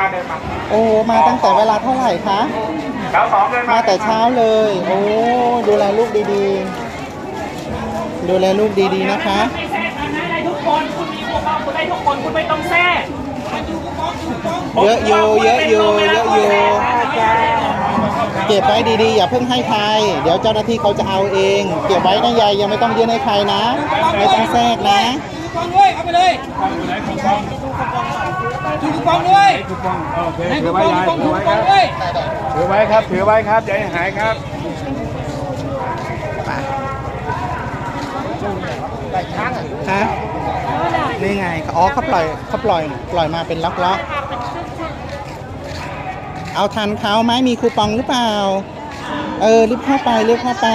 มาเดินมาโอ้มาตั้งแต่เวลาเท่าไหร่คะแล้วสองเดินมามาแต่เช้าเลย โอ้ดูแลลูกดีๆ ดูแลลูกดีๆนะคะ ไม่แทรกกันนะได้ทุกคน คุณมีคูปองคุณได้ทุกคน คุณไม่ต้องแทรกเยอะอยู่เยอะอยู่เยอะอยู่เก็บไว้ดีๆ อย่าเพิ่งให้ใคร เดี๋ยวเจ้าหน้าที่เขาจะเอาเอง เก็บไว้นะยายยังไม่ต้องยื่นให้ใครนะ ไม่ต้องแทรกนะคูปองด้วยเอาไปเลยถือคู ปองด้วยคูปองโอเคให้ถืคูอปไว้องยายคูปองถือถือไว้คูครับปองด้วยถือไว้ครับถือไว้ครับอย่าให้หายครับฮะนี่ไงอ๋อเขาปล่อยเขาปล่อยปล่อยมาเป็นล็อกๆเอาทันเขาไหมมีคูปองหรือเปล่า เออรีบเข้าไปรีบเข้าไป